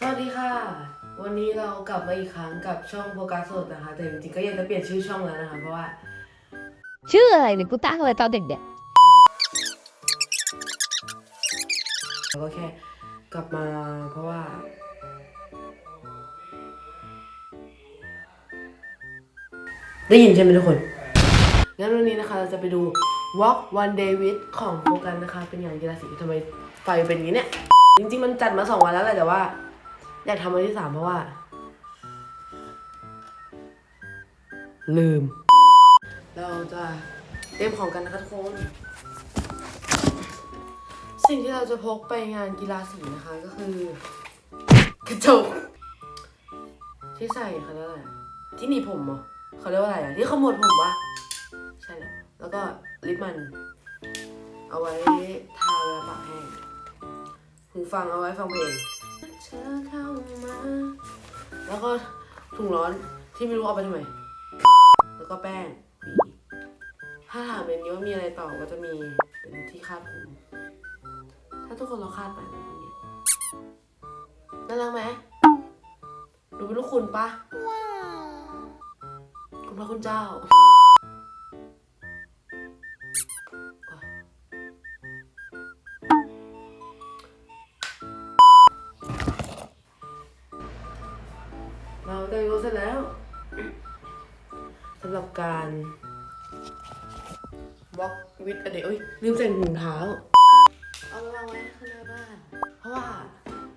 สวัสดีค่ะ วันนี้เรากลับมาอีกครั้งกับช่องโฟกัสสดนะคะ แต่จริงๆก็อยากจะเปลี่ยนชื่อช่องแล้วนะคะ เพราะว่า ชื่ออะไรเนี่ยกูตั้งไว้ตอนเด็กเราก็แค่กลับมาเพราะว่า ได้ยินใช่ไหมทุกคน งั้นวันนี้นะคะเราจะไปดู Walk One Day with ของโฟกัสนะคะ เป็นงานกีฬาสีทำไมไฟเป็นอย่างนี้เนี่ย จริงๆมันจัดมาสองวันแล้วแหละแต่ว่า อยากทำวันที่สามเพราะว่า ลืม เราจะเตรียมของกันนะคะทุกคน สิ่งที่เราจะพกไปงานกีฬาสีนะคะก็คือกระจกที่ใส่เขาเรียกว่าอะไรอะที่หนีบผมเหรอเขาเรียกว่าอะไรอะที่ขมวดผมวะใช่แหละแล้วก็ลิปมัน เอาไว้ทาเวลาปากแห้งหูฟังเอาไว้ฟังเพลงเธอเข้ามา แล้วก็ถุงร้อนที่ไม่รู้เอาไปทำไม แล้วก็แป้งหวีถ้าถามอย่างนี้ว่ามีอะไรต่อก็จะมีเป็นที่คาดผม ถ้าทุกคนเราคาดไปแบบนี้น่ารักไหมดูเป็นลูกคุณปะคุณพระคุณเจ้าเรา ร็จแล้วสำหรับการ walk with a day เอ้ยลืมใส่ถุงเท้า เอาไปวางไว้ข้างหน้าบ้าน เพราะว่า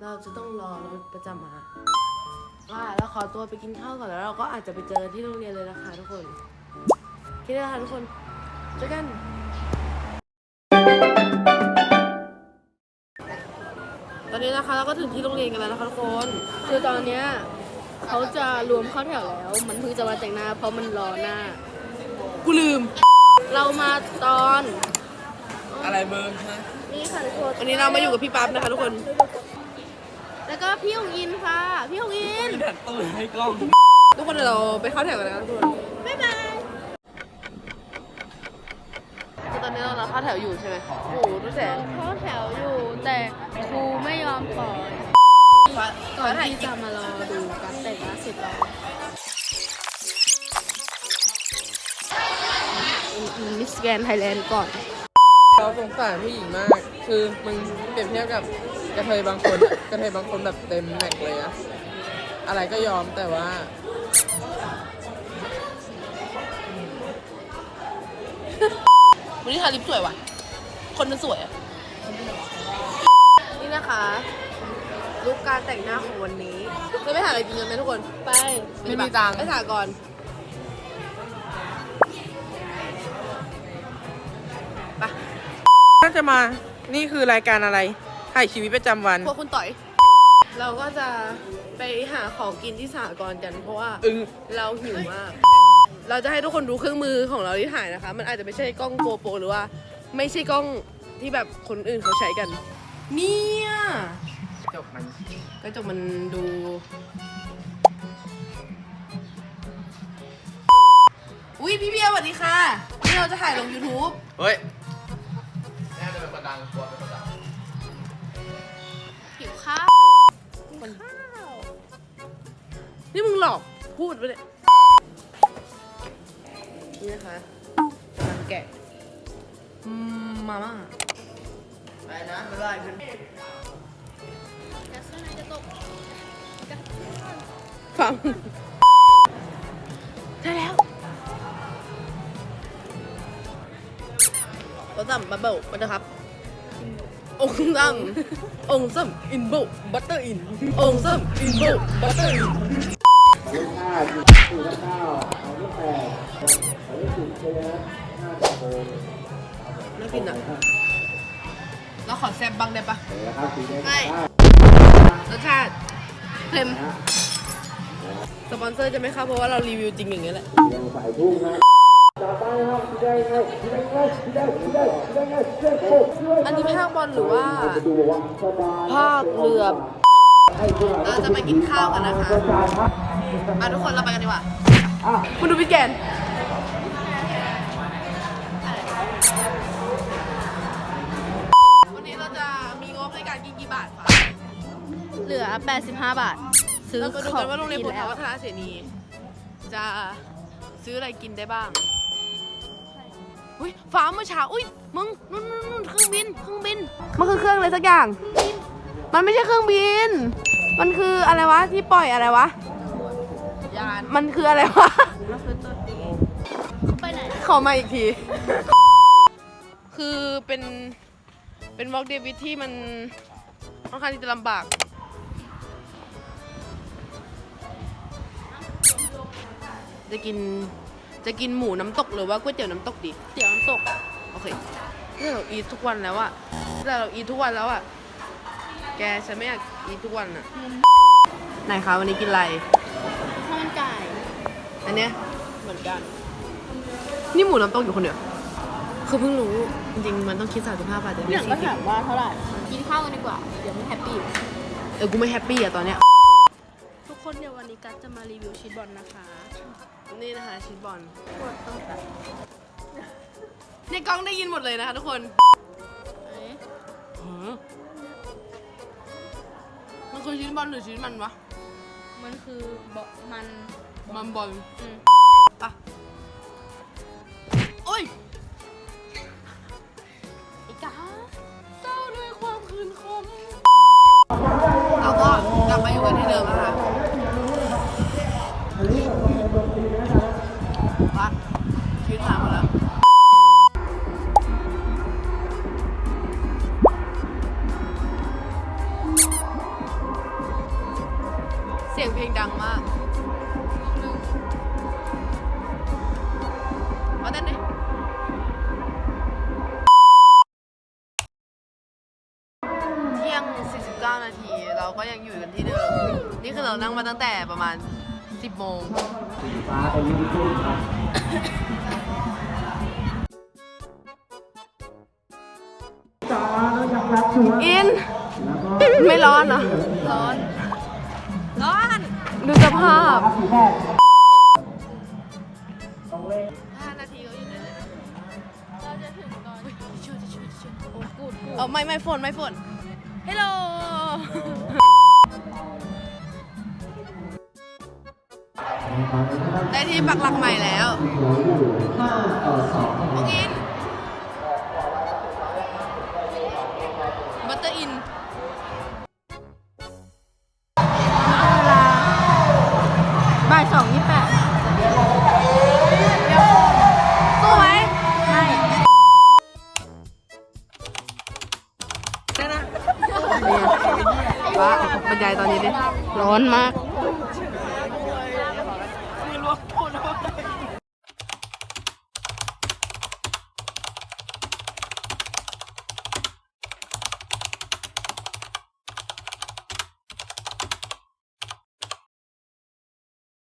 เราจะต้องรอรถประจำมาว่าเราขอตัวไปกินข้าวก่อนแล้วเราก็อาจจะไปเจอที่โรงเรียนเลยนะคะทุกคนคิดนะคะทุกคนเจอกันตอนนี้นะคะเราก็ถึงที่โรงเรียนกันแล้วนะคะทุกคน คือตอนเนี้ย เขาจะรวมเข้าแถวแล้ว มันเพิ่งจะมาแต่งหน้า เพราะมันรอหน้า กูลืม เรามาตอนอะไรเบอร์ฮะนี่ค่ะทุกคนวันนี้เรามาอยู่กับพี่ปั๊บนะคะทุกคน แล้วก็พี่หงอินค่ะ พี่หงอินทุกคนเดี๋ยวเราไปเข้าแถวกันนะคะทุกคนบ๊ายบายคือตอนนี้เราเข้าแถวอยู่ใช่ไหมโอ้โหดูแสงเข้าแถวอยู่แต่ครูไม่ยอมปล่อยฟ้าก่อนที่จะมารอดู การแต่งหน้าเสร็จแล้วมิสแกนไทยแลนด์ก่อน เราสงสารผู้หญิงมาก คือมึงเปรียบเทียบกับกระเทยบางคนอะ กระเทยบางคนแบบเต็มแม็กเลยอะอะไรก็ยอมแต่ว่า วันนี้ทาลิปสวยว่ะ คนมันสวยอะนี่นะคะ ลุกการแต่งหน้าของวันนี้จะไป หาอะไรกินกันไหมทุกคน ไปไม่มีตังค์ ไปหาก่อนไปน่าจะมา นี่คือรายการอะไร ถ่ายชีวิตประจำวัน พวกคุณต่อย เราก็จะไปหาของกินที่สหกรณ์กันเพราะว่า อึ้ง เราหิวมาก เราจะให้ทุกคนดูเครื่องมือของเราที่ถ่ายนะคะ มันอาจจะไม่ใช่กล้องโกโปรหรือว่า ไม่ใช่กล้องที่แบบคนอื่นเขาใช้กัน เนี่ย จบมันกระจกมันดูอุ้ยพี่เบียร์สวัสดีค่ะนี่เราจะถ่ายลง YouTube เฮ้ยหิวข้าวนี่มึงหลอกพูดไปเนี่ยนี่นะคะกำลังแกะอืมมาม่า ไปนะบ๊ายบายเพื่อน ฟังได้แล้วก็สั่มบับเบิ้ลมาเถอะครับ องค์สั่มองค์สั่มอินโบบัตเตอร์อิน องค์สั่มอินโบบัตเตอร์อินน่ากินอะเราขอแซมบังได้ปะไม่รส รสชาติเค็มสปอนเซอร์จะไม่เข้าเพราะว่าเรารีวิวจริงอย่างเงี้ยแหละอันนี้ภาคบอลหรือว่าภาคเรือ เราจะไปกินข้าวกันนะคะ มาทุกคนเราไปกันดีกว่ามาดูพี่แกน 85 บาท ซื้อเรามาดูขอกันว่าโรงเรียนกิพุทธแล้ว วัฒนเสนี จะซื้ออะไรกินได้บ้างอุ้ยฟ้าเมื่อเช้าอุ้ยมึงนู่นนู่นนู่นเครื่องบินเครื่องบิน มันคือเครื่องอะไรสักอย่าง มันไม่ใช่เครื่องบิน มันคืออะไรวะที่ปล่อยอะไรวะ ยานมันคืออะไรวะ ไปไหน ขอมาอีกที คือเป็นเป็นวอล์กเดวิดที่มันค่อนข้างที่จะลำบาก จะกินจะกินหมูน้ำตกหรือว่าก๋วยเตี๋ยวน้ำตกดีเดี๋ยวน้ำตก โอเคถ้าเราอีททุกวันแล้วอะถ้าเราอีททุกวันแล้วอะแกฉันไม่อยากอีททุกวันอะไหนคะวันนี้กินอะไรข้าวมันไก่อันเนี้ยเหมือนกัน นี่หมูน้ำตกอยู่คนเดียวคือเพิ่งรู้จริงๆมันต้องคิด 35 บาทแต่พี่หนี่ลังก็สี่สิถาบมว่าเท่าไหร่ กินข้าวกันดีกว่า เดี๋ยวไม่แฮปปี้ เออกูไม่แฮปปี้อะตอนเนี้ย ทุกคนเดี๋ยววันนี้กัสจะมารีวิวชีสบอลนะคะ นี่นะคะชีสบอลปวดต้องตัดในกล้องได้ยินหมดเลยนะคะทุกคนเอ๊ะหือมันคือชีสบอลหรือชีสมันวะ มันคือเบาะมันมันบอลอืมปะโอ้ยไอ้กาเศร้าด้วยความคืนคมเราก็กลับมาอยู่กันที่เดิม สียงเพลงดังมากมาเต้นดิเที่ยง 49 นาที เราก็ยังอยู่กันที่เดิม นี่คือเรานั่งมาตั้งแต่ประมาณ 10 โมงอินไม่ร้อนเหรอ ร้อนร้อน ดูสภาพห้านาทีก็อยู่ได้เลยนะเราจะถึงตอนช่วยช่วยช่วยโอ้กูดกูดเอาไม่ไม่ฝนไม่ฝนฮัลโหลได้ที่ปักหลักใหม่แล้วโอเค